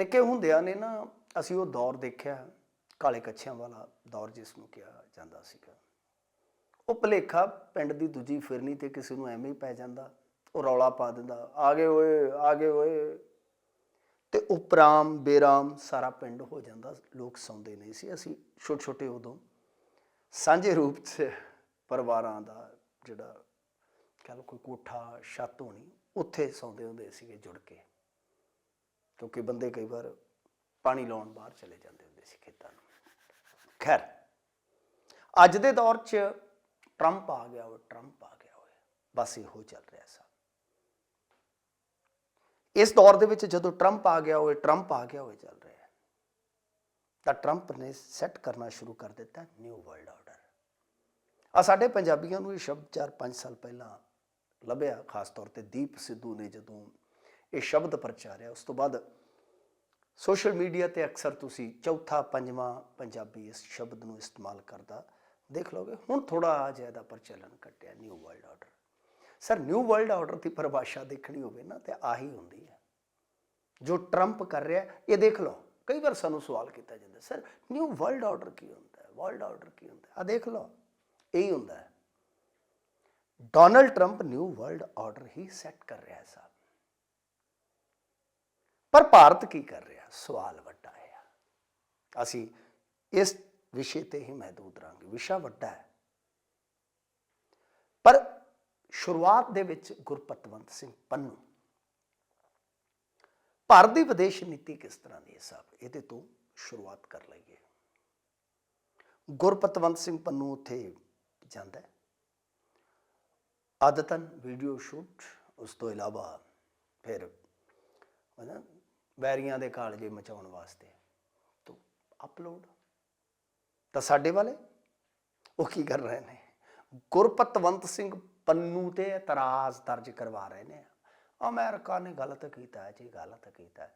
ਨਿੱਕੇ ਹੁੰਦਿਆਂ ਨੇ ਨਾ ਅਸੀਂ ਉਹ ਦੌਰ ਦੇਖਿਆ, ਕਾਲੇ ਕੱਛਿਆਂ ਵਾਲਾ ਦੌਰ ਜਿਸ ਨੂੰ ਕਿਹਾ ਜਾਂਦਾ ਸੀਗਾ। ਉਹ ਭਲੇਖਾ ਪਿੰਡ ਦੀ ਦੂਜੀ ਫਿਰਨੀ ਤੇ ਕਿਸੇ ਨੂੰ ਐਵੇਂ ਹੀ ਪੈ ਜਾਂਦਾ, ਉਹ ਰੌਲਾ ਪਾ ਦਿੰਦਾ ਆ ਗਏ ਓਏ ਆ ਗਏ ਓਏ। ਤੇ ਉਪਰਾਮ, ਬੇਰਾਮ ਸਾਰਾ ਪਿੰਡ ਹੋ ਜਾਂਦਾ, ਲੋਕ ਸੌਂਦੇ ਨਹੀਂ ਸੀ। ਅਸੀਂ ਛੋਟੇ ਛੋਟੇ ਉਦੋਂ ਸਾਂਝੇ ਰੂਪ 'ਚ ਪਰਿਵਾਰਾਂ ਦਾ ਜਿਹੜਾ ਕਹ ਲਓ ਕੋਈ ਕੋਠਾ, ਛੱਤ ਹੋਣੀ, ਉੱਥੇ ਸੌਂਦੇ ਹੁੰਦੇ ਸੀਗੇ ਜੁੜ ਕੇ। ਕਿਉਂਕਿ ਬੰਦੇ ਕਈ ਵਾਰ ਪਾਣੀ ਲਾਉਣ ਬਾਹਰ ਚਲੇ ਜਾਂਦੇ ਹੁੰਦੇ ਸੀ ਖੇਤਾਂ ਨੂੰ। ਖੈਰ ਅੱਜ ਦੇ ਦੌਰ 'ਚ ਟਰੰਪ ਆ ਗਿਆ ਹੋਵੇ ਟਰੰਪ ਆ ਗਿਆ ਹੋਵੇ ਬਸ ਇਹੋ ਚੱਲ ਰਿਹਾ ਸਭ। ਇਸ ਦੌਰ ਦੇ ਵਿੱਚ ਜਦੋਂ ਟਰੰਪ ਆ ਗਿਆ ਹੋਵੇ ਟਰੰਪ ਆ ਗਿਆ ਹੋਵੇ ਚੱਲ ਰਿਹਾ ਹੈ, ਤਾਂ ਟਰੰਪ ਨੇ ਸੈੱਟ ਕਰਨਾ ਸ਼ੁਰੂ ਕਰ ਦਿੱਤਾ ਨਿਊ ਵਰਲਡ ਆਰਡਰ ਆ ਸਾਡੇ ਪੰਜਾਬੀਆਂ ਨੂੰ ਇਹ ਸ਼ਬਦ 4-5 ਸਾਲ ਪਹਿਲਾਂ ਲੱਭਿਆ ਖਾਸ ਤੌਰ ਤੇ ਦੀਪ ਸਿੱਧੂ ਨੇ ਜਦੋਂ ਇਹ ਸ਼ਬਦ ਪ੍ਰਚਾਰਿਆ ਉਸ ਤੋਂ ਬਾਅਦ ਸੋਸ਼ਲ ਮੀਡੀਆ ਤੇ ਅਕਸਰ ਤੁਸੀਂ ਚੌਥਾ, ਪੰਜਵਾਂ ਪੰਜਾਬੀ ਇਸ ਸ਼ਬਦ ਨੂੰ ਇਸਤੇਮਾਲ ਕਰਦਾ ਦੇਖ ਲਓਗੇ। ਹੁਣ ਥੋੜਾ ਜਿਹਾ ਇਹਦਾ ਪ੍ਰਚਲਨ ਘਟਿਆ new world order sir new world order ਦੀ ਪਰਿਭਾਸ਼ਾ ਦੇਖਣੀ ਹੋਵੇ ਨਾ ਤੇ ਆਹੀ ਹੁੰਦੀ ਹੈ। ਜੋ ਟਰੰਪ ਕਰ ਰਿਹਾ, ਇਹ ਦੇਖ ਲਓ। ਕਈ ਵਾਰ ਸਾਨੂੰ ਸਵਾਲ ਕੀਤਾ ਜਾਂਦਾ, ਸਰ ਨਿਊ ਵਰਲਡ ਆਰਡਰ ਕੀ ਹੁੰਦਾ ਹੈ? ਵਰਲਡ ਆਰਡਰ ਕੀ ਹੁੰਦਾ ਹੈ? ਆ ਦੇਖ ਲਓ, ਇਹੀ ਹੁੰਦਾ ਹੈ। Donald Trump new world order ਹੀ ਸੈੱਟ ਕਰ ਰਿਹਾ ਹੈ ਸਾਹਿਬ ਪਰ ਭਾਰਤ ਕੀ ਕਰ ਰਿਹਾ? ਸਵਾਲ ਵੱਡਾ ਹੈ ਅਸੀਂ ਇਸ ਵਿਸ਼ੇ ਤੇ ਹੀ ਮਹਦੂਦ ਰਾਂਗੇ ਵਿਸ਼ਾ ਵੱਡਾ ਹੈ। ਪਰ ਸ਼ੁਰੂਆਤ ਦੇ ਵਿੱਚ ਗੁਰਪਤਵੰਤ ਸਿੰਘ ਪੰਨੂ, ਭਾਰਤ ਦੀ ਵਿਦੇਸ਼ ਨੀਤੀ ਕਿਸ ਤਰ੍ਹਾਂ ਦੀ ਹੈ ਸਾਹਿਬ? ਇਹਦੇ ਤੋਂ ਸ਼ੁਰੂਆਤ ਕਰ ਲਈਏ। ਗੁਰਪਤਵੰਤ ਸਿੰਘ ਪੰਨੂ ਉੱਥੇ ਜਾਂਦਾ ਹੈ। ਆਦਤਨ ਵੀਡੀਓ ਸ਼ੂਟ, ਉਸ ਤੋਂ ਇਲਾਵਾ ਫਿਰ ਉਹ ਵੈਰੀਆਂ ਦੇ ਕਾਲਜੇ ਮਚਾਉਣ ਵਾਸਤੇ। ਤੋਂ ਅਪਲੋਡ ਤਾਂ ਸਾਡੇ ਵਾਲੇ ਉਹ ਕੀ ਕਰ ਰਹੇ ਨੇ? ਗੁਰਪਤਵੰਤ ਸਿੰਘ ਪੰਨੂ ਤੇ ਇਤਰਾਜ਼ ਦਰਜ ਕਰਵਾ ਰਹੇ ਨੇ। ਅਮਰੀਕਾ ਨੇ ਗਲਤ ਕੀਤਾ ਹੈ ਜੀ ਗਲਤ ਕੀਤਾ। ਹੈ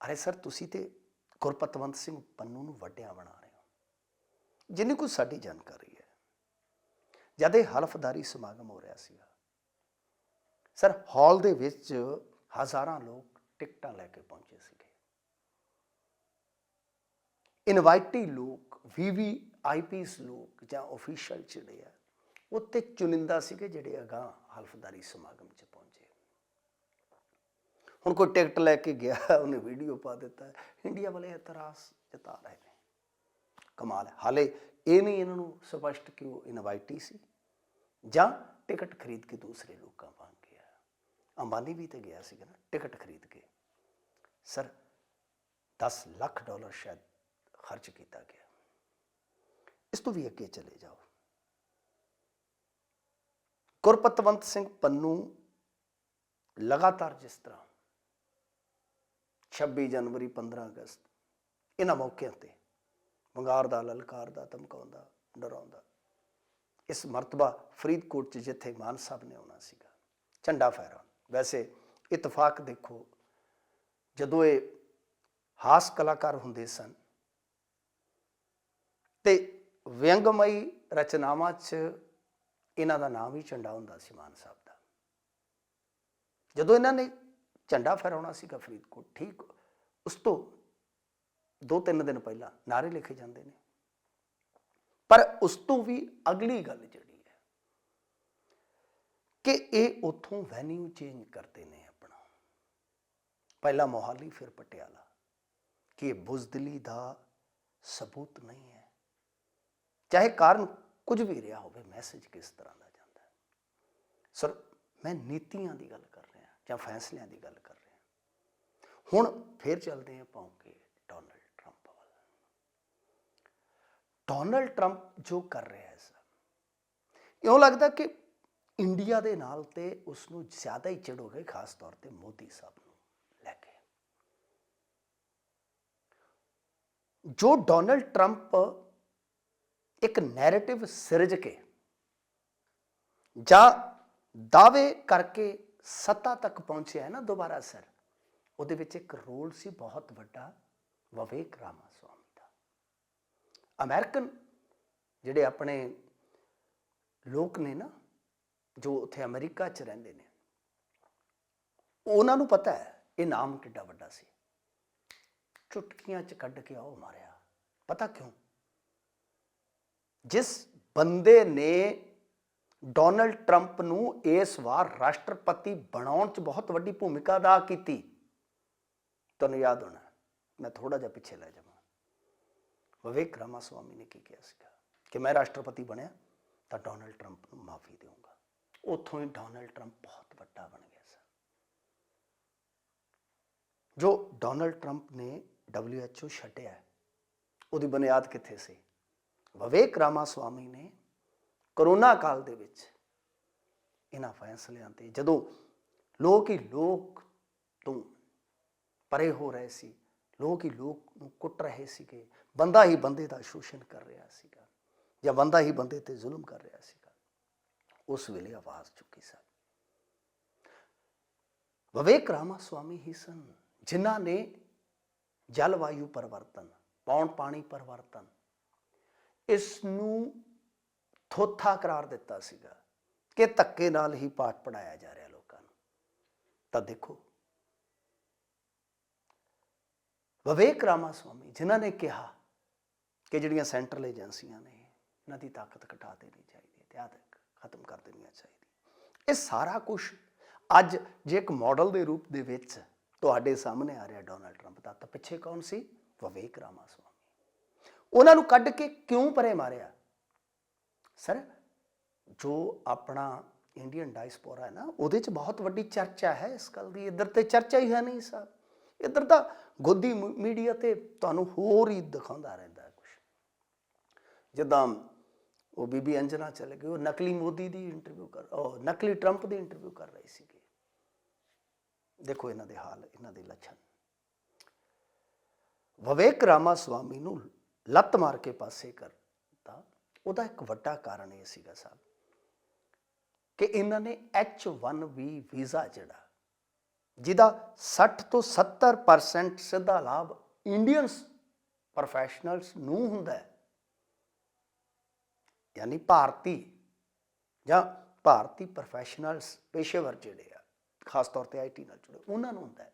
ਅਰੇ ਸਰ, ਤੁਸੀਂ ਤੇ ਗੁਰਪਤਵੰਤ ਸਿੰਘ ਪੰਨੂ ਨੂੰ ਵੱਡਿਆਂ ਬਣਾ ਰਹੇ ਹੋ। ਜਿੰਨੀ ਕੁ ਸਾਡੀ ਜਾਣਕਾਰੀ ਹੈ। ਜਦ ਇਹ ਹਲਫਦਾਰੀ ਸਮਾਗਮ ਹੋ ਰਿਹਾ ਸੀਗਾ, ਸਰ, ਹਾਲ ਦੇ ਵਿੱਚ ਹਜ਼ਾਰਾਂ ਲੋਕ ਟਿਕਟਾਂ ਲੈ ਕੇ ਪਹੁੰਚੇ ਸੀਗੇ। ਇਨਵਾਈਟੀ ਲੋਕ ਵੀਵੀ ਆਈਪੀਸ ਲੋਕ ਜਾਂ ਅਫੀਸ਼ੀਅਲ ਜਿਹੜੇ ਆ ਉੱਤੇ ਚੁਣਿੰਦਾ ਸੀਗੇ ਜਿਹੜੇ ਅਗਾਂਹ ਹਲਫਦਾਰੀ ਸਮਾਗਮ 'ਚ ਪਹੁੰਚੇ। ਹੁਣ ਕੋਈ ਟਿਕਟ ਲੈ ਕੇ ਗਿਆ, ਉਹਨੇ ਵੀਡੀਓ ਪਾ ਦਿੱਤਾ, ਇੰਡੀਆ ਵਾਲੇ ਇਤਰਾਜ਼ ਜਤਾ ਰਹੇ ਨੇ। ਕਮਾਲ ਹੈ। ਹਾਲੇ ਇਹ ਨਹੀਂ ਇਹਨਾਂ ਨੂੰ ਸਪਸ਼ਟ ਕਿ ਉਹ ਇਨਵਾਈਟੀ ਸੀ ਜਾਂ ਟਿਕਟ ਖਰੀਦ ਕੇ ਦੂਸਰੇ ਲੋਕਾਂ ਵਾਂਗ ਗਿਆ। ਅੰਬਾਨੀ ਵੀ ਤੇ ਗਿਆ ਸੀਗਾ ਨਾ, ਟਿਕਟ ਖਰੀਦ ਕੇ। ਸਰ 10 ਲੱਖ ਡਾਲਰ ਸ਼ਾਇਦ ਖਰਚ ਕੀਤਾ ਗਿਆ। ਇਸ ਤੋਂ ਵੀ ਅੱਗੇ ਚਲੇ ਜਾਓ। ਗੁਰਪਤਵੰਤ ਸਿੰਘ ਪੰਨੂ ਲਗਾਤਾਰ ਜਿਸ ਤਰ੍ਹਾਂ 26 ਜਨਵਰੀ 15 ਅਗਸਤ ਇਹਨਾਂ ਮੌਕਿਆਂ ਤੇ ਵੰਗਾਰ ਦਾ ਲਲਕਾਰ ਦਾ ਧਮਕਾਉਂਦਾ, ਡਰਾਉਂਦਾ। ਇਸ ਮਰਤਬਾ ਫਰੀਦਕੋਟ ਚ ਜਿੱਥੇ ਮਾਨ ਸਾਹਿਬ ਨੇ ਆਉਣਾ ਸੀਗਾ, ਝੰਡਾ ਫਹਿਰਾ ਵੈਸੇ ਇਤਫਾਕ ਦੇਖੋ ਜਦੋਂ ਇਹ ਹਾਸ ਕਲਾਕਾਰ ਹੁੰਦੇ ਸਨ, ਤੇ ਵਿਅੰਗਮਈ ਰਚਨਾਵਾਂ 'ਚ ਇਹਨਾਂ ਦਾ ਨਾਮ ਹੀ ਝੰਡਾ ਹੁੰਦਾ ਸੀ ਮਾਨ ਸਾਹਿਬ ਦਾ। ਜਦੋਂ ਇਹਨਾਂ ਨੇ ਝੰਡਾ ਫਹਿਰਾਉਣਾ ਸੀਗਾ ਫਰੀਦਕੋਟ, ਠੀਕ ਉਸ ਤੋਂ ਦੋ ਤਿੰਨ ਦਿਨ ਪਹਿਲਾਂ ਨਾਰੇ ਲਿਖੇ ਜਾਂਦੇ ਨੇ। ਪਰ ਉਸ ਤੋਂ ਵੀ ਅਗਲੀ ਗੱਲ ਜਿਹੜੀ ਹੈ ਕਿ ਇਹ ਉਥੋਂ ਵੈਨਿਊ ਚੇਂਜ ਕਰਦੇ ਨੇ ਪਹਿਲਾ ਮੋਹਾਲੀ, ਫਿਰ ਪਟਿਆਲਾ। ਕਿ ਇਹ ਬੁਜ਼ਦਿਲੀ ਦਾ ਸਬੂਤ ਨਹੀਂ ਹੈ। ਚਾਹੇ ਕਾਰਨ ਕੁਝ ਵੀ ਰਿਹਾ ਹੋਵੇ ਮੈਸੇਜ ਕਿਸ ਤਰ੍ਹਾਂ ਦਾ ਜਾਂਦਾ ਹੈ। ਸਰ ਮੈਂ ਨੀਤੀਆਂ ਦੀ ਗੱਲ ਕਰ ਰਿਹਾ, ਜਾਂ ਫੈਸਲਿਆਂ ਦੀ ਗੱਲ ਕਰ ਰਿਹਾ। ਹੁਣ ਫੇਰ ਚੱਲਦੇ ਹਾਂ ਪਾਉਂਗੇ ਡੋਨਲਡ ਟਰੰਪ ਵੱਲ। ਡੋਨਲਡ ਟਰੰਪ ਜੋ ਕਰ ਰਿਹਾ ਹੈ ਸਰ ਇਉਂ ਲੱਗਦਾ ਕਿ ਇੰਡੀਆ ਦੇ ਨਾਲ ਤੇ ਉਸ ਨੂੰ ਜ਼ਿਆਦਾ ਹੀ ਚਿੜ ਹੋ ਗਈ ਖਾਸ ਤੌਰ ਤੇ ਮੋਦੀ ਸਾਹਿਬ ਨੂੰ ਲੈ ਕੇ ਜੋ ਡੋਨਲਡ ਟਰੰਪ ਇੱਕ ਨੈਰੇਟਿਵ ਸਿਰਜ ਕੇ ਜਾਂ ਦਾਅਵੇ ਕਰਕੇ ਸੱਤਾ ਤੱਕ ਪਹੁੰਚਿਆ ਹੈ ਨਾ ਦੁਬਾਰਾ ਸਰ, ਉਹਦੇ ਵਿੱਚ ਇੱਕ ਰੋਲ ਸੀ ਬਹੁਤ ਵੱਡਾ ਵਿਵੇਕ ਰਾਮਾ ਸਵਾਮੀ ਦਾ। ਅਮਰੀਕਨ ਜਿਹੜੇ ਆਪਣੇ ਲੋਕ ਨੇ ਨਾ, ਜੋ ਉੱਥੇ ਅਮਰੀਕਾ 'ਚ ਰਹਿੰਦੇ ਨੇ, ਉਹਨਾਂ ਨੂੰ ਪਤਾ ਹੈ ਇਹ ਨਾਮ ਕਿੱਡਾ ਵੱਡਾ ਸੀ। ਚੁਟਕੀਆਂ ਚ ਕੱਢ ਕੇ ਉਹ ਮਾਰਿਆ ਪਤਾ ਕਿਉਂ ਜਿਸ ਬੰਦੇ ਨੇ ਡੋਨਲਡ ਟਰੰਪ ਨੂੰ ਇਸ ਵਾਰ ਰਾਸ਼ਟਰਪਤੀ ਬਣਾਉਣ 'ਚ ਬਹੁਤ ਵੱਡੀ ਭੂਮਿਕਾ ਅਦਾ ਕੀਤੀ ਤੁਹਾਨੂੰ ਯਾਦ ਹੋਣਾ ਮੈਂ ਥੋੜਾ ਜਿਹਾ ਪਿੱਛੇ ਲੈ ਜਾਵਾਂ ਵਿਵੇਕ ਰਾਮਾਸਵਾਮੀ ਨੇ ਕੀ ਕਿਹਾ ਸੀਗਾ ਕਿ ਮੈਂ ਰਾਸ਼ਟਰਪਤੀ ਬਣਿਆ ਤਾਂ ਡੋਨਲਡ ਟਰੰਪ ਨੂੰ ਮਾਫੀ ਦੇਵਾਂਗਾ ਉੱਥੋਂ ਹੀ ਡੋਨਲਡ ਟਰੰਪ ਬਹੁਤ ਵੱਡਾ ਬਣ ਗਿਆ ਸਰ ਜੋ ਡੋਨਲਡ ਟਰੰਪ ਨੇ WHO ਛੱਡਿਆ ਉਹਦੀ ਬੁਨਿਆਦ ਕਿੱਥੇ ਸੀ? ਵਿਵੇਕ ਰਾਮਾ ਰਾਮਾਸਵਾਮੀ ਨੇ ਕਰੋਨਾ ਕਾਲ ਦੇ ਵਿੱਚ ਇਹਨਾਂ ਫੈਸਲਿਆਂ ਤੇ ਜਦੋਂ ਲੋਕ ਹੀ ਲੋਕ ਤੋਂ ਪਰੇ ਹੋ ਰਹੇ ਸੀ, ਲੋਕ ਹੀ ਲੋਕ ਨੂੰ ਕੁੱਟ ਰਹੇ ਸੀਗੇ, ਬੰਦਾ ਹੀ ਬੰਦੇ ਦਾ ਸ਼ੋਸ਼ਣ ਕਰ ਰਿਹਾ ਸੀਗਾ ਜਾਂ ਬੰਦਾ ਹੀ ਬੰਦੇ ਤੇ ਜ਼ੁਲਮ ਕਰ ਰਿਹਾ ਸੀਗਾ, ਉਸ ਵੇਲੇ ਆਵਾਜ਼ ਚੁੱਕੀ ਸਨ ਵਿਵੇਕ ਰਾਮਾ ਸਵਾਮੀ ਹੀ ਸਨ ਜਿਨ੍ਹਾਂ ਨੇ ਜਲਵਾਯੂ ਪਰਿਵਰਤਨ, ਪੌਣ ਪਾਣੀ ਪਰਿਵਰਤਨ ਇਸ ਨੂੰ ਥੋਥਾ ਕਰਾਰ ਦਿੱਤਾ ਸੀਗਾ ਕਿ ਧੱਕੇ ਨਾਲ ਹੀ ਪਾਠ ਪੜਾਇਆ ਜਾ ਰਿਹਾ ਲੋਕਾਂ ਨੂੰ। ਤਾਂ ਦੇਖੋ ਵਿਵੇਕ ਰਾਮਾ ਸਵਾਮੀ ਜਿਨ੍ਹਾਂ ਨੇ ਕਿਹਾ ਕਿ ਜਿਹੜੀਆਂ ਸੈਂਟਰਲ ਏਜੰਸੀਆਂ ਨੇ, ਇਹਨਾਂ ਦੀ ਤਾਕਤ ਘਟਾ ਦੇਣੀ ਚਾਹੀਦੀ ਹੈ ਤੇ ਖਤਮ ਕਰ ਦੇਣੀਆਂ ਚਾਹੀਦੀ ਇਹ ਸਾਰਾ ਕੁਝ ਅੱਜ ਜੇ ਇੱਕ ਮਾਡਲ ਦੇ ਰੂਪ ਦੇ ਵਿੱਚ ਤੁਹਾਡੇ ਸਾਹਮਣੇ ਆ ਰਿਹਾ ਡੋਨਾਲਡ ਟਰੰਪ ਦਾ, ਤਾਂ ਪਿੱਛੇ ਕੌਣ ਸੀ? ਵਿਵੇਕ ਰਾਮਾਸਵਾਮੀ। ਉਹਨਾਂ ਨੂੰ ਕੱਢ ਕੇ ਕਿਉਂ ਪਰੇ ਮਾਰਿਆ? ਸਰ, ਜੋ ਆਪਣਾ ਇੰਡੀਅਨ ਡਾਇਸਪੋਰਾ ਹੈ ਨਾ, ਉਹਦੇ 'ਚ ਬਹੁਤ ਵੱਡੀ ਚਰਚਾ ਹੈ ਇਸ ਗੱਲ ਦੀ। ਇੱਧਰ ਤੇ ਚਰਚਾ ਹੀ ਹੈ ਨਹੀਂ ਸਾਹਿਬ ਇੱਧਰ ਤਾਂ ਗੋਦੀ ਮੀਡੀਆ ਤੇ ਤੁਹਾਨੂੰ ਹੋਰ ਹੀ ਦਿਖਾਉਂਦਾ ਰਹਿੰਦਾ ਹੈ ਕੁਝ ਜਿੱਦਾਂ ਉਹ ਬੀਬੀ ਅੰਜਨਾ ਚਲੇ ਗਈ ਉਹ ਨਕਲੀ ਮੋਦੀ ਦੀ ਇੰਟਰਵਿਊ ਕਰ, ਉਹ ਨਕਲੀ ਟਰੰਪ ਦੀ ਇੰਟਰਵਿਊ ਕਰ ਰਹੀ ਸੀਗੀ। ਦੇਖੋ ਇਹਨਾਂ ਦੇ ਹਾਲ, ਇਹਨਾਂ ਦੇ ਲੱਛਣ। ਵਿਵੇਕ ਰਾਮਾ ਸਵਾਮੀ ਨੂੰ ਲੱਤ ਮਾਰ ਕੇ ਪਾਸੇ ਕਰਤਾ। ਉਹਦਾ ਇੱਕ ਵੱਡਾ ਕਾਰਨ ਇਹ ਸੀਗਾ ਸਾਹਿਬ ਕਿ ਇਹਨਾਂ ਨੇ H1B ਵੀਜ਼ਾ ਜਿਹੜਾ, ਜਿਹਦਾ 60 ਤੋਂ 70% ਸਿੱਧਾ ਲਾਭ ਇੰਡੀਅਨਸ ਪ੍ਰੋਫੈਸ਼ਨਲਸ ਨੂੰ ਹੁੰਦਾ ਹੈ। ਯਾਨੀ ਭਾਰਤੀ ਜਾਂ ਭਾਰਤੀ ਪ੍ਰੋਫੈਸ਼ਨਲਸ ਪੇਸ਼ੇਵਰ ਜਿਹੜੇ ਖਾਸ ਤੌਰ ਤੇ ਆਈਟੀ ਨਾਲ ਜੁੜੇ, ਉਹਨਾਂ ਨੂੰ ਹੁੰਦਾ ਹੈ।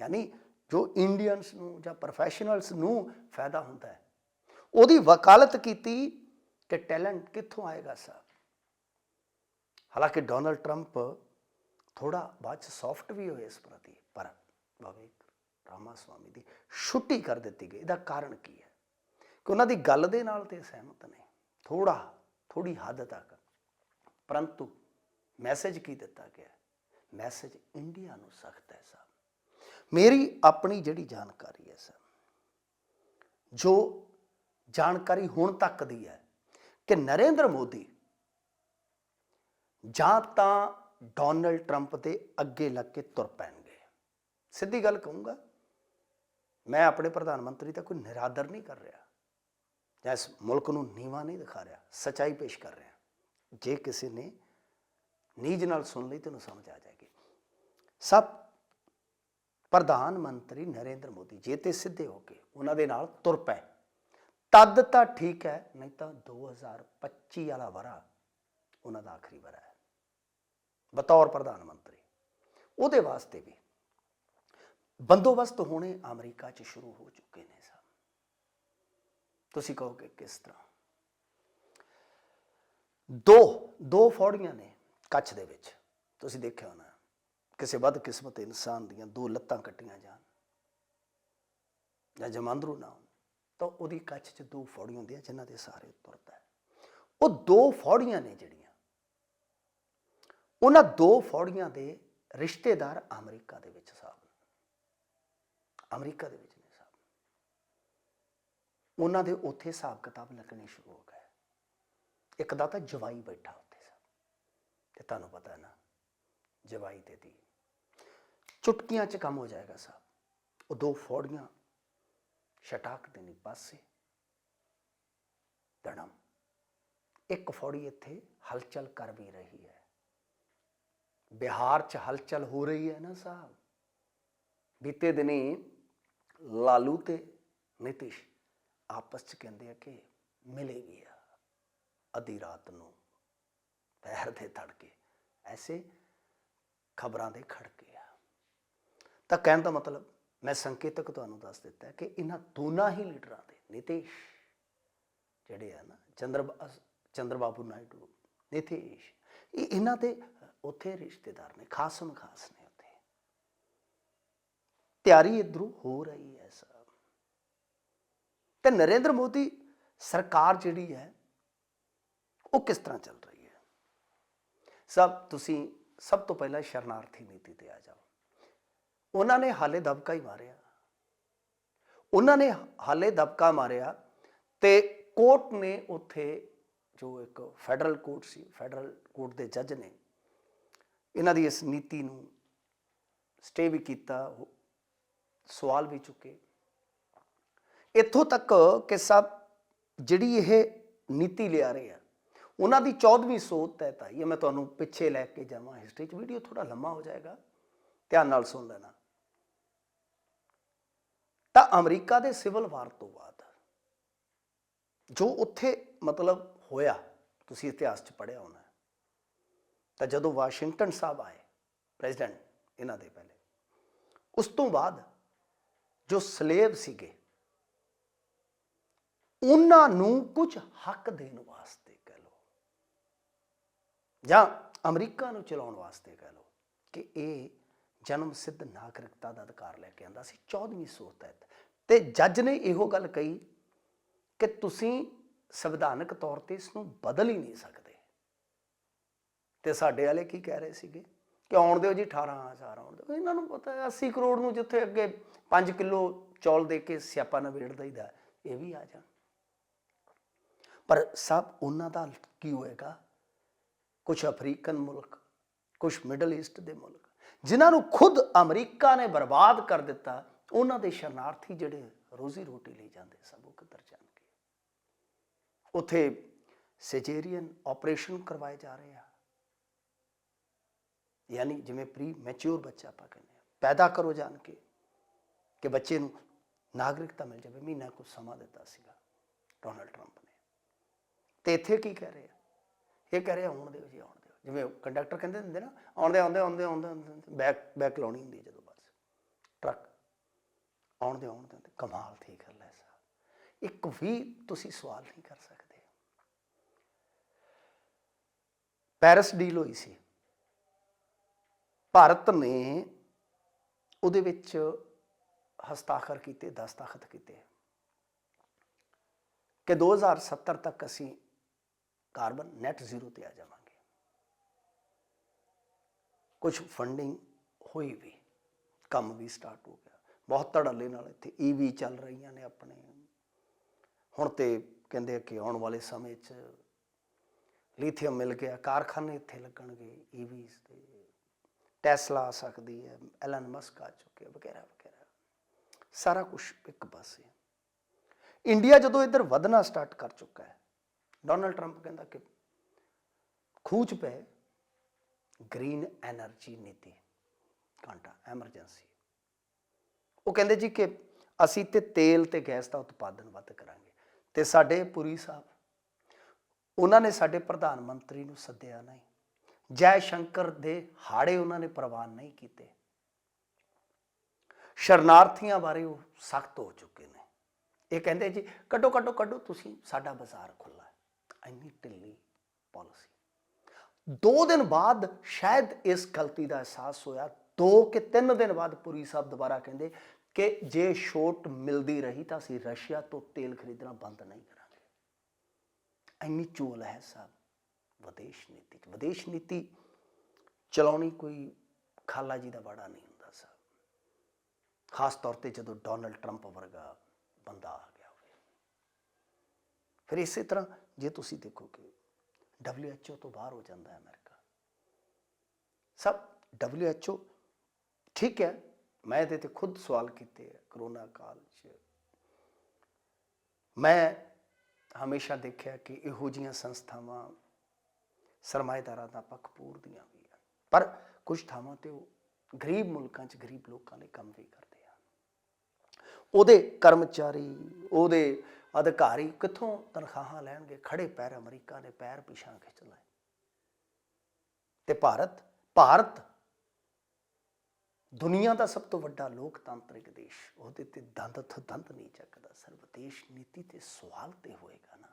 ਯਾਨੀ ਜੋ ਇੰਡੀਅਨਸ ਨੂੰ ਜਾਂ ਪ੍ਰੋਫੈਸ਼ਨਲਸ ਨੂੰ ਫਾਇਦਾ ਹੁੰਦਾ ਹੈ। ਉਹਦੀ ਵਕਾਲਤ ਕੀਤੀ ਕਿ ਟੈਲੈਂਟ ਕਿੱਥੋਂ ਆਏਗਾ ਸਰ? ਹਾਲਾਂਕਿ ਡੋਨਲਡ ਟਰੰਪ ਥੋੜਾ ਬਾਅਦ ਚ ਸੌਫਟ ਵੀ ਹੋਏ ਇਸ ਪ੍ਰਤੀ, ਪਰ ਵਿਵੇਕ ਰਾਮਾ ਦੀ ਛੁੱਟੀ ਕਰ ਦਿੱਤੀ ਗਈ। ਇਹਦਾ ਕਾਰਨ ਕੀ ਹੈ? ਕਿ ਉਹਨਾਂ ਦੀ ਗੱਲ ਦੇ ਨਾਲ ਤੇ ਸਹਿਮਤ ਨਹੀਂ ਥੋੜਾ ਥੋੜੀ ਹੱਦ ਤੱਕ। ਪਰੰਤੂ ਮੈਸੇਜ ਕੀ ਦਿੱਤਾ ਗਿਆ? ਮੈਸੇਜ ਇੰਡੀਆ ਨੂੰ ਸਖਤ ਹੈ ਸਾਹਿਬ ਮੇਰੀ ਆਪਣੀ ਜਿਹੜੀ ਜਾਣਕਾਰੀ ਹੈ ਸਾਹਿਬ ਜੋ ਜਾਣਕਾਰੀ ਹੁਣ ਤੱਕ ਦੀ ਹੈ ਕਿ ਨਰਿੰਦਰ ਮੋਦੀ ਜਾਂ ਤਾਂ ਡੋਨਲਡ ਟਰੰਪ ਦੇ ਅੱਗੇ ਲੱਗ ਕੇ ਤੁਰ ਪੈਣਗੇ। ਸਿੱਧੀ ਗੱਲ ਕਹੂੰਗਾ, ਮੈਂ ਆਪਣੇ ਪ੍ਰਧਾਨ ਮੰਤਰੀ ਦਾ ਕੋਈ ਨਿਰਾਦਰ ਨਹੀਂ ਕਰ ਰਿਹਾ, ਜਾਂ ਇਸ ਮੁਲਕ ਨੂੰ ਨੀਵਾ ਨਹੀਂ ਦਿਖਾ ਰਿਹਾ, ਸਚਾਈ ਪੇਸ਼ ਕਰ ਰਿਹਾ। ਜੇ ਕਿਸੇ ਨੇ ਨੀਜ ਨਾਲ ਸੁਣ ਲਈ ਤੈਨੂੰ ਸਮਝ ਆ ਜਾਏਗੀ। ਸਭ ਪ੍ਰਧਾਨ ਮੰਤਰੀ ਨਰਿੰਦਰ ਮੋਦੀ ਜੇ ਤੇ ਸਿੱਧੇ ਹੋ ਕੇ ਉਹਨਾਂ ਦੇ ਨਾਲ ਤੁਰ ਪਏ। ਤਦ ਤਾਂ ਠੀਕ ਹੈ, ਨਹੀਂ ਤਾਂ 2025 ਵਾਲਾ ਵਰਾ ਉਹਨਾਂ ਦਾ ਆਖਰੀ ਵਰਾ ਹੈ। ਬਤੌਰ ਪ੍ਰਧਾਨ ਮੰਤਰੀ। ਉਹਦੇ ਵਾਸਤੇ ਵੀ ਬੰਦੋਬਸਤ ਹੋਣੇ ਅਮਰੀਕਾ 'ਚ ਸ਼ੁਰੂ ਹੋ ਚੁੱਕੇ ਨੇ ਸਭ। ਤੁਸੀਂ ਕਹੋਗੇ ਕਿਸ ਤਰ੍ਹਾਂ? ਦੋ ਦੋ ਫੌੜੀਆਂ ਨੇ ਕੱਚ ਦੇ ਵਿੱਚ। ਤੁਸੀਂ ਦੇਖਿਆ ਹੋਣਾ। ਕਿਸੇ ਵੱਧ ਕਿਸਮਤ ਇਨਸਾਨ ਦੀਆਂ ਦੋ ਲੱਤਾਂ ਕੱਟੀਆਂ ਜਾਣ ਜਾਂ ਜਮਾਂਦਰੂ ਨਾ ਤਾਂ ਉਹਦੀ ਕੱਚ 'ਚ ਦੋ ਫੌੜੀਆਂ ਹੁੰਦੀਆਂ ਜਿਨ੍ਹਾਂ ਦੇ ਸਾਰੇ ਤੁਰਦਾ ਹੈ। ਉਹ ਦੋ ਫੌੜੀਆਂ ਨੇ ਜਿਹੜੀਆਂ। ਉਹਨਾਂ ਦੋ ਫੌੜੀਆਂ ਦੇ ਰਿਸ਼ਤੇਦਾਰ ਅਮਰੀਕਾ ਦੇ ਵਿੱਚ ਸਾਹਿਬ ਅਮਰੀਕਾ ਦੇ ਵਿੱਚ ਨੇ ਸਾਹਿਬ ਉਹਨਾਂ ਦੇ ਉੱਥੇ ਹਿਸਾਬ ਕਿਤਾਬ ਲੱਗਣੇ ਸ਼ੁਰੂ ਹੋ ਗਏ। ਇੱਕ ਦਾ ਤਾਂ ਜਵਾਈ ਬੈਠਾ ਉੱਥੇ ਸਾਹਿਬ ਤੇ ਤੁਹਾਨੂੰ ਪਤਾ ਨਾ, ਜਵਾਈ ਤੇ ਦੀ ਚੁਟਕੀਆਂ 'ਚ ਕੰਮ ਹੋ ਜਾਏਗਾ ਸਾਹਿਬ ਉਹ ਦੋ ਫੌੜੀਆਂ ਛਟਾਕ ਦੇਣੀ ਪਾਸੇ। ਧੜਮ। ਇੱਕ ਫੌੜੀ ਇੱਥੇ ਹਲਚਲ ਕਰ ਵੀ ਰਹੀ ਹੈ। ਬਿਹਾਰ 'ਚ ਹਲਚਲ ਹੋ ਰਹੀ ਹੈ ਨਾ ਸਾਹਿਬ। ਬੀਤੇ ਦਿਨੀ ਲਾਲੂ ਤੇ ਨਿਤਿਸ਼ ਆਪਸ 'ਚ ਕਹਿੰਦੇ ਆ ਕਿ ਮਿਲੇਗੀ ਆ ਅੱਧੀ ਰਾਤ ਨੂੰ। ਪੈਰ ਦੇ ਧੜਕੇ ਐਸੇ ਖਬਰਾਂ ਦੇ ਖੜਕੇ। ਆ ਤਾਂ ਕਹਿਣ ਦਾ ਮਤਲਬ ਮੈਂ ਸੰਕੇਤਕ ਤੁਹਾਨੂੰ ਦੱਸ ਦਿੱਤਾ ਕਿ ਇਹਨਾਂ ਦੋਨਾਂ ਹੀ ਲੀਡਰਾਂ ਦੇ ਨਿਤੇਸ਼ ਜਿਹੜੇ ਆ ਨਾ, ਚੰਦਰ ਚੰਦਰਬਾਬੂ ਨਾਇਡੂ, ਨਿਤੇਸ਼, ਇਹ ਇਹਨਾਂ ਦੇ ਉੱਥੇ ਰਿਸ਼ਤੇਦਾਰ ਨੇ ਖਾਸਮ ਖਾਸ ਨੇ ਉੱਥੇ। ਤਿਆਰੀ ਇਧਰੋਂ ਹੋ ਰਹੀ ਹੈ ਸਭ। ਤੇ ਨਰਿੰਦਰ ਮੋਦੀ ਸਰਕਾਰ ਜਿਹੜੀ ਹੈ, ਉਹ ਕਿਸ ਤਰ੍ਹਾਂ ਚੱਲ ਰਹੀ ਹੈ? ਸਭ, ਤੁਸੀਂ ਸਭ ਤੋਂ ਪਹਿਲਾਂ ਸ਼ਰਨਾਰਥੀ ਨੀਤੀ ਤੇ ਆ ਜਾਓ। ਉਹਨਾਂ ਨੇ ਹਾਲੇ ਦਬਕਾ ਹੀ ਮਾਰਿਆ। ਉਹਨਾਂ ਨੇ ਹਾਲੇ ਦਬਕਾ ਮਾਰਿਆ ਤੇ ਕੋਰਟ ਨੇ ਉੱਥੇ ਜੋ ਇੱਕ ਫੈਡਰਲ ਕੋਰਟ ਸੀ, ਫੈਡਰਲ ਕੋਰਟ ਦੇ ਜੱਜ ਨੇ ਇਹਨਾਂ ਦੀ ਇਸ ਨੀਤੀ ਨੂੰ ਸਟੇ ਵੀ ਕੀਤਾ, ਸਵਾਲ ਵੀ ਚੁੱਕੇ। ਇੱਥੋਂ ਤੱਕ ਕਿ ਸਭ ਜਿਹੜੀ ਇਹ ਨੀਤੀ ਲਿਆ ਰਹੇ ਆ, ਉਹਨਾਂ ਦੀ 14ਵੀਂ ਸੋਧ ਤਹਿਤ ਆਈ ਹੈ। ਮੈਂ ਤੁਹਾਨੂੰ ਪਿੱਛੇ ਲੈ ਕੇ ਜਾਵਾਂ ਹਿਸਟਰੀ 'ਚ ਵੀਡੀਓ ਥੋੜਾ ਲੰਮਾ ਹੋ ਜਾਏਗਾ। ਧਿਆਨ ਨਾਲ ਸੁਣ ਲੈਣਾ। ਤਾਂ ਅਮਰੀਕਾ ਦੇ ਸਿਵਲ ਵਾਰ ਤੋਂ ਬਾਅਦ ਜੋ ਉੱਥੇ ਮਤਲਬ ਹੋਇਆ, ਤੁਸੀਂ ਇਤਿਹਾਸ 'ਚ ਪੜ੍ਹਿਆ ਹੋਣਾ ਤਾਂ ਜਦੋਂ ਵਾਸ਼ਿੰਗਟਨ ਸਾਹਿਬ ਆਏ, ਪ੍ਰੈਜ਼ੀਡੈਂਟ ਇਹਨਾਂ ਦੇ ਪਹਿਲੇ, ਉਸ ਤੋਂ ਬਾਅਦ ਜੋ ਸਲੇਵ ਸੀਗੇ, ਉਹਨਾਂ ਨੂੰ ਕੁਝ ਹੱਕ ਦੇਣ ਵਾਸਤੇ ਕਹਿ ਲਓ, ਜਾਂ ਅਮਰੀਕਾ ਨੂੰ ਚਲਾਉਣ ਵਾਸਤੇ ਕਹਿ ਲਓ ਕਿ ਇਹ ਜਨਮ ਸਿੱਧ ਨਾਗਰਿਕਤਾ ਦਾ ਅਧਿਕਾਰ ਲੈ ਕੇ ਆਂਦਾ ਸੀ 14ਵੀਂ ਸੋਧ ਤਹਿਤ ਤੇ ਜੱਜ ਨੇ ਇਹੋ ਗੱਲ ਕਹੀ ਕਿ ਤੁਸੀਂ ਸੰਵਿਧਾਨਕ ਤੌਰ ਤੇ ਇਸ ਨੂੰ ਬਦਲ ਹੀ ਨਹੀਂ ਸਕਦੇ। ਤੇ ਸਾਡੇ ਵਾਲੇ ਕੀ ਕਹਿ ਰਹੇ ਸੀਗੇ? ਕਿ ਆਉਣ ਦਿਓ ਜੀ 18000 ਆਉਣ ਦਿਓ। ਇਹਨਾਂ ਨੂੰ ਪਤਾ ਹੈ 80 ਕਰੋੜ ਨੂੰ ਜਿੱਥੇ ਅੱਗੇ 5 ਕਿਲੋ ਚੌਲ ਦੇ ਕੇ ਸਿਆਪਾ ਨਵੇੜ ਦਈਦਾ ਇਹ ਵੀ ਆ ਜਾਣ। ਪਰ ਸਭ ਉਹਨਾਂ ਦਾ ਕੀ ਹੋਏਗਾ? ਕੁਝ ਅਫਰੀਕਨ ਮੁਲਕ ਕੁਝ ਮਿਡਲ ਈਸਟ ਦੇ ਮੁਲਕ ਜਿਨ੍ਹਾਂ ਨੂੰ ਖੁਦ ਅਮਰੀਕਾ ਨੇ ਬਰਬਾਦ ਕਰ ਦਿੱਤਾ, ਉਹਨਾਂ ਦੇ ਸ਼ਰਨਾਰਥੀ ਜਿਹੜੇ ਰੋਜ਼ੀ ਰੋਟੀ ਲਈ ਜਾਂਦੇ ਸਭ ਉਹ ਕਿੱਧਰ ਜਾਣਗੇ? ਉਥੇ ਸਿਜੇਰੀਅਨ ਆਪਰੇਸ਼ਨ ਕਰਵਾਏ ਜਾ ਰਹੇ ਆ। ਯਾਨੀ ਜਿਵੇਂ ਪ੍ਰੀ ਮੈਚੁਰ ਬੱਚਾ ਆਪਾਂ ਕਹਿੰਦੇ ਆ। ਪੈਦਾ ਕਰੋ ਜਾਣ ਕੇ ਕਿ ਬੱਚੇ ਨੂੰ ਨਾਗਰਿਕਤਾ ਮਿਲ ਜਾਵੇ, ਮਹੀਨਾ ਕੁ ਸਮਾਂ ਦਿੱਤਾ ਸੀਗਾ ਡੋਨਲਡ ਟਰੰਪ ਨੇ। ਤੇ ਇੱਥੇ ਕੀ ਕਹਿ ਰਹੇ ਆ? ਇਹ ਕਹਿ ਰਹੇ ਆਉਣ ਦਿਓ ਜੀ ਆਉਣ ਜਿਵੇਂ ਕੰਡਕਟਰ ਕਹਿੰਦੇ ਹੁੰਦੇ ਨਾ, ਆਉਂਦੇ ਆਉਂਦੇ ਆਉਂਦੇ ਆਉਂਦੇ ਬੈਕ ਬੈਕ ਲਾਉਣੀ ਹੁੰਦੀ ਹੈ ਜਦੋਂ ਬਸ। ਟਰੱਕ। ਆਉਂਦੇ ਆਉਂਦੇ ਕਮਾਲ ਥੀ ਕਰ ਲੈ ਸਾਹਿਬ ਇੱਕ ਵੀ ਤੁਸੀਂ ਸਵਾਲ ਨਹੀਂ ਕਰ ਸਕਦੇ। ਪੈਰਿਸ ਡੀਲ ਹੋਈ ਸੀ। ਭਾਰਤ ਨੇ ਉਹਦੇ ਵਿੱਚ ਹਸਤਾਖਰ ਕੀਤੇ, ਦਸਤਖਤ ਕੀਤੇ। ਕਿ 2070 ਤੱਕ ਅਸੀਂ ਕਾਰਬਨ ਨੈਟ ਜ਼ੀਰੋ ਤੇ ਆ ਜਾਵਾਂਗੇ। ਕੁਝ ਫੰਡਿੰਗ ਹੋਈ ਵੀ, ਕੰਮ ਵੀ ਸਟਾਰਟ ਹੋ ਗਿਆ। ਬਹੁਤ ਧੜੱਲੇ ਨਾਲ ਇੱਥੇ ਈਵੀ ਚੱਲ ਰਹੀਆਂ ਨੇ ਆਪਣੇ। ਹੁਣ ਤੇ ਕਹਿੰਦੇ ਕਿ ਆਉਣ ਵਾਲੇ ਸਮੇਂ 'ਚ ਲੀਥੀਅਮ ਮਿਲ ਗਿਆ, ਕਾਰਖਾਨੇ ਇੱਥੇ ਲੱਗਣਗੇ ਈਵੀਸ ਤੇ ਟੈਸਲਾ ਆ ਸਕਦੀ ਹੈ ਐਲਨ ਮਸਕ ਆ ਚੁੱਕੇ ਵਗੈਰਾ ਵਗੈਰਾ। ਸਾਰਾ ਕੁਝ ਇੱਕ ਪਾਸੇ। ਇੰਡੀਆ ਜਦੋਂ ਇੱਧਰ ਵਧਣਾ ਸਟਾਰਟ ਕਰ ਚੁੱਕਾ ਹੈ ਡੋਨਲਡ ਟਰੰਪ ਕਹਿੰਦਾ ਕਿ ਖੂਚ ਪਏ। ਗ੍ਰੀਨ એનર્ਜੀ ਨੀਤੀ, ਕਾਂਟਾ, ਐਮਰਜੈਂਸੀ। ਉਹ ਕਹਿੰਦੇ ਜੀ ਕਿ ਅਸੀਂ ਤੇ ਤੇਲ ਤੇ ਗੈਸ ਦਾ ਉਤਪਾਦਨ ਵੱਧ ਕਰਾਂਗੇ। ਤੇ ਸਾਡੇ ਪੁਰੀ ਸਾਹਿਬ, ਉਹਨਾਂ ਨੇ ਸਾਡੇ ਪ੍ਰਧਾਨ ਮੰਤਰੀ ਨੂੰ ਸੱਦਿਆ ਨਹੀਂ। ਜੈ ਸ਼ੰਕਰ ਦੇ ਹਾੜੇ ਉਹਨਾਂ ਨੇ ਪ੍ਰਵਾਨ ਨਹੀਂ ਕੀਤੇ। ਸ਼ਰਨਾਰਥੀਆਂ ਬਾਰੇ ਉਹ ਸਖਤ ਹੋ ਚੁੱਕੇ ਨੇ। ਇਹ ਕਹਿੰਦੇ ਜੀ, ਕੱਢੋ ਕੱਢੋ ਕੱਢੋ, ਤੁਸੀਂ ਸਾਡਾ ਬਾਜ਼ਾਰ ਖੁੱਲਾ ਹੈ। ਇੰਨੀ ਢਿੱਲੀ ਪਾਲਿਸੀ ਦੋ ਦਿਨ ਬਾਅਦ ਸ਼ਾਇਦ ਇਸ ਗਲਤੀ ਦਾ ਅਹਿਸਾਸ ਹੋਇਆ। ਦੋ ਕਿ ਤਿੰਨ ਦਿਨ ਬਾਅਦ ਪੁਰੀ ਸਾਹਿਬ ਦੁਬਾਰਾ ਕਹਿੰਦੇ ਕਿ ਜੇ ਛੋਟ ਮਿਲਦੀ ਰਹੀ ਤਾਂ ਅਸੀਂ ਰਸ਼ੀਆ ਤੋਂ ਤੇਲ ਖਰੀਦਣਾ ਬੰਦ ਨਹੀਂ ਕਰਾਂਗੇ। ਇੰਨੀ ਚੋਲ ਹੈ ਸਾਹਿਬ ਵਿਦੇਸ਼ ਨੀਤੀ। 'ਚ। ਵਿਦੇਸ਼ ਨੀਤੀ ਚਲਾਉਣੀ ਕੋਈ ਖਾਲਾ ਜੀ ਦਾ ਬਾੜਾ ਨਹੀਂ ਹੁੰਦਾ ਸਾਹਿਬ ਖਾਸ ਤੌਰ ਤੇ ਜਦੋਂ ਡੋਨਲਡ ਟਰੰਪ ਵਰਗਾ ਬੰਦਾ ਆ ਗਿਆ ਹੋਵੇ। ਫਿਰ ਇਸੇ ਤਰ੍ਹਾਂ ਜੇ ਤੁਸੀਂ ਦੇਖੋਗੇ WHO ਤੋਂ ਬਾਹਰ ਹੋ ਜਾਂਦਾ ਹੈ ਅਮਰੀਕਾ। ਸਭ WHO ਠੀਕ ਹੈ, ਮੈਂ ਇਹਦੇ ਤੇ ਖੁਦ ਸਵਾਲ ਕੀਤੇ ਹੈ ਕਰੋਨਾ ਕਾਲ 'ਚ। ਮੈਂ ਹਮੇਸ਼ਾ ਦੇਖਿਆ ਕਿ ਇਹੋ ਜੀਆਂ ਸੰਸਥਾਵਾਂ ਸਰਮਾਏਦਾਰਾਂ ਦਾ ਪੱਖ ਪੂਰਦੀਆਂ ਵੀ ਆ ਪਰ ਕੁਝ ਥਾਵਾਂ ਤੇ ਉਹ ਗਰੀਬ ਮੁਲਕਾਂ 'ਚ ਗਰੀਬ ਲੋਕਾਂ ਲਈ ਕੰਮ ਵੀ ਕਰਦੇ ਆ ਉਹਦੇ ਕਰਮਚਾਰੀ, ਉਹਦੇ ਅਧਿਕਾਰੀ ਕਿੱਥੋਂ ਤਨਖਾਹਾਂ ਲੈਣਗੇ? ਖੜੇ ਪੈਰ ਅਮਰੀਕਾ ਨੇ ਪੈਰ ਪਿਛਾਂ ਖਿੱਚ ਲਏ ਤੇ ਭਾਰਤ ਭਾਰਤ ਦੁਨੀਆ ਦਾ ਸਭ ਤੋਂ ਵੱਡਾ ਲੋਕਤਾਂਤਰਿਕ ਦੇਸ਼, ਉਹਦੇ ਤੇ ਦੰਦ ਤੋਂ ਦੰਦ ਨਹੀਂ ਚੱਕਦਾ। ਸਰਵਦੇਸ਼ ਨੀਤੀ ਤੇ ਸਵਾਲ ਤੇ ਹੋਏਗਾ ਨਾ।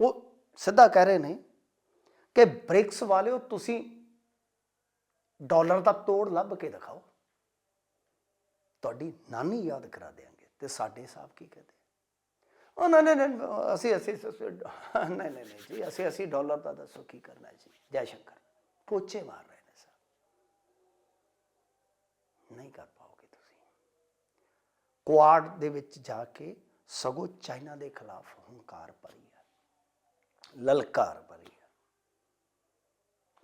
ਉਹ ਸਿੱਧਾ ਕਹਿ ਰਹੇ ਨੇ ਕਿ ਬ੍ਰਿਕਸ ਵਾਲਿਓ, ਤੁਸੀਂ ਡਾਲਰ ਦਾ ਤੋੜ ਲੱਭ ਕੇ ਦਿਖਾਓ। ਤੁਹਾਡੀ ਨਾਨੀ ਯਾਦ ਕਰਾ ਦੇਾਂਗੇ ਤੇ ਸਾਡੇ ਸਾਹਿਬ ਕੀ ਕਹਦੇ? ਉਹ ਨਹੀਂ ਅਸੀਂ ਅਸੀਂ, ਅਸੀਂ- ਨਹੀਂ ਨਹੀਂ ਨਹੀਂ ਜੀ, ਅਸੀਂ ਅਸੀਂ ਡਾਲਰ ਦਾ ਦੱਸੋ ਕੀ ਕਰਨਾ ਜੀ? ਜੈ ਸ਼ੰਕਰ। ਪੋਚੇ ਮਾਰ ਰਹੇ ਨੇ ਸਰ। ਨਹੀਂ ਕਰ ਪਾਓਗੇ ਤੁਸੀਂ। ਕੁਆਡ ਦੇ ਵਿੱਚ ਜਾ ਕੇ ਸਗੋਂ ਚਾਈਨਾ ਦੇ ਖਿਲਾਫ ਹੰਕਾਰ ਭਰੀ ਹੈ ਲਲਕਾਰ ਭਰੀ ਹੈ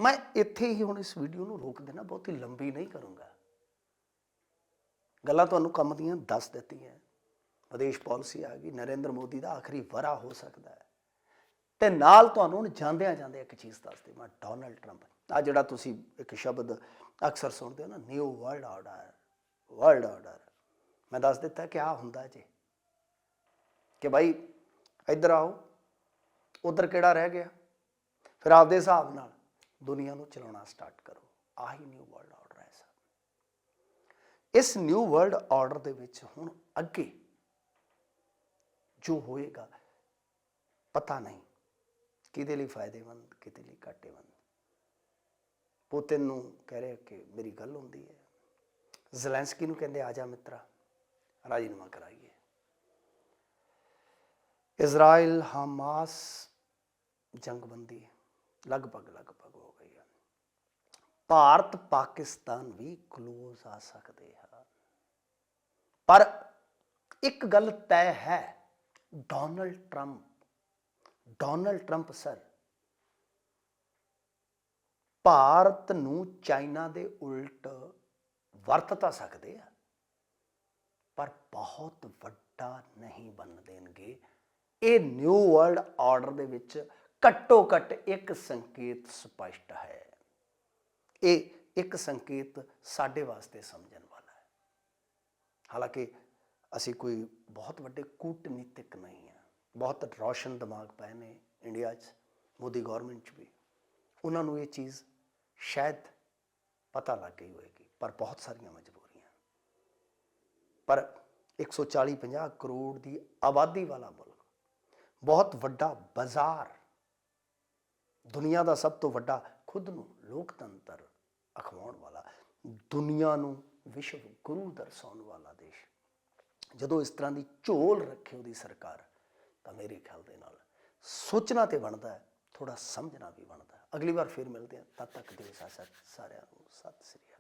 ਮੈਂ ਇੱਥੇ ਹੀ ਹੁਣ ਇਸ ਵੀਡੀਓ ਨੂੰ ਰੋਕ ਦੇਣਾ, ਬਹੁਤੀ ਲੰਬੀ ਨਹੀਂ ਕਰੂੰਗਾ। ਗੱਲਾਂ ਤੁਹਾਨੂੰ ਕੰਮ ਦੀਆਂ ਦੱਸ ਦਿੱਤੀਆਂ। ਵਿਦੇਸ਼ ਪਾਲਿਸੀ ਆ ਗਈ, ਨਰਿੰਦਰ ਮੋਦੀ ਦਾ ਆਖਰੀ ਵਰਾ ਹੋ ਸਕਦਾ ਹੈ। ਤੇ ਨਾਲ ਤੁਹਾਨੂੰ ਹੁਣ ਜਾਂਦਿਆਂ ਜਾਂਦੇ ਇੱਕ ਚੀਜ਼ ਦੱਸ ਦੇਵਾਂ ਡੋਨਲਡ ਟਰੰਪ ਆ ਜਿਹੜਾ ਤੁਸੀਂ ਇੱਕ ਸ਼ਬਦ ਅਕਸਰ ਸੁਣਦੇ ਹੋ ਨਾ new world order world order ਮੈਂ ਦੱਸ ਦਿੱਤਾ ਕਿ ਆ ਹੁੰਦਾ ਜੇ। ਕਿ ਭਾਈ ਇੱਧਰ ਆਓ, ਉਧਰ ਕਿਹੜਾ ਰਹਿ ਗਿਆ? ਫਿਰ ਆਪਦੇ ਹਿਸਾਬ ਨਾਲ ਦੁਨੀਆ ਨੂੰ ਚਲਾਉਣਾ ਸਟਾਰਟ ਕਰੋ। ਆਹੀ ਨਿਊ ਵਰਲਡ ਆਰਡਰ ਇਸ ਨਿਊ ਵਰਲਡ ਆਰਡਰ ਦੇ ਵਿੱਚ ਹੁਣ ਅੱਗੇ ਜੋ ਹੋਏਗਾ, ਪਤਾ ਨਹੀਂ ਕਿਹਦੇ ਲਈ ਫਾਇਦੇਮੰਦ, ਕਿਹਦੇ ਲਈ ਘਾਟੇਮੰਦ। ਪੁਤਿਨ ਨੂੰ ਕਹਿ ਰਿਹਾ ਕਿ ਮੇਰੀ ਗੱਲ ਹੁੰਦੀ ਹੈ। ਜ਼ੈਲੈਂਸਕੀ ਨੂੰ ਕਹਿੰਦੇ, ਆ ਜਾ ਮਿੱਤਰਾ ਰਾਜੀਨਾਮਾ ਕਰਾਈਏ। ਇਜ਼ਰਾਈਲ ਹਮਾਸ ਜੰਗਬੰਦੀ ਲਗਭਗ ਲਗਭਗ ਹੋ ਗਈ ਹੈ। ਭਾਰਤ, ਪਾਕਿਸਤਾਨ ਵੀ ਕਲੋਜ਼ ਆ ਸਕਦੇ ਹਨ। ਪਰ ਇੱਕ ਗੱਲ ਤੈਅ ਹੈ, Donald Trump Donald Trump sir, Bharat ਨੂੰ ਚਾਈਨਾ ਦੇ ਉਲਟ ਵਰਤ ਤਾਂ ਸਕਦੇ ਆ, ਪਰ ਬਹੁਤ ਵੱਡਾ ਨਹੀਂ ਬਣ ਦੇਣਗੇ। ਇਹ ਨਿਊ ਵਰਲਡ ਆਰਡਰ ਦੇ ਵਿੱਚ ਘੱਟੋ ਘੱਟ ਇੱਕ ਸੰਕੇਤ ਸਪਸ਼ਟ ਹੈ। ਇਹ ਇੱਕ ਸੰਕੇਤ ਸਾਡੇ ਵਾਸਤੇ ਸਮਝਣ ਹਾਲਾਂਕਿ ਅਸੀਂ ਕੋਈ ਬਹੁਤ ਵੱਡੇ ਕੂਟਨੀਤਿਕ ਨਹੀਂ ਆ ਬਹੁਤ ਰੌਸ਼ਨ ਦਿਮਾਗ ਪਏ ਨੇ ਇੰਡੀਆ 'ਚ, ਮੋਦੀ ਗਵਰਨਮੈਂਟ 'ਚ ਵੀ। ਉਹਨਾਂ ਨੂੰ ਇਹ ਚੀਜ਼ ਸ਼ਾਇਦ ਪਤਾ ਲੱਗ ਗਈ ਹੋਏਗੀ, ਪਰ ਬਹੁਤ ਸਾਰੀਆਂ ਮਜਬੂਰੀਆਂ। ਪਰ 140 50 ਕਰੋੜ ਦੀ ਆਬਾਦੀ ਵਾਲਾ ਮੁਲਕ, ਬਹੁਤ ਵੱਡਾ ਬਾਜ਼ਾਰ, ਦੁਨੀਆ ਦਾ ਸਭ ਤੋਂ ਵੱਡਾ ਖੁਦ ਨੂੰ ਲੋਕਤੰਤਰ ਅਖਵਾਉਣ ਵਾਲਾ, ਦੁਨੀਆ ਨੂੰ ਵਿਸ਼ਵ ਗੁਰੂ ਦਰਸਾਉਣ ਵਾਲਾ ਦੇਸ਼। ਜਦੋਂ ਇਸ ਤਰ੍ਹਾਂ ਦੀ ਝੋਲ ਰੱਖੇ ਉਹਦੀ ਸਰਕਾਰ, ਤਾਂ ਮੇਰੇ ਖਿਆਲ ਦੇ ਨਾਲ ਸੋਚਣਾ ਤੇ ਬਣਦਾ ਥੋੜਾ ਸਮਝਣਾ ਵੀ ਬਣਦਾ ਅਗਲੀ ਵਾਰ ਫਿਰ ਮਿਲਦੇ ਹਾਂ। ਤਦ ਤੱਕ ਦਿਓ ਸਾਰਿਆਂ ਨੂੰ ਸਤਿ ਸ੍ਰੀ ਅਕਾਲ।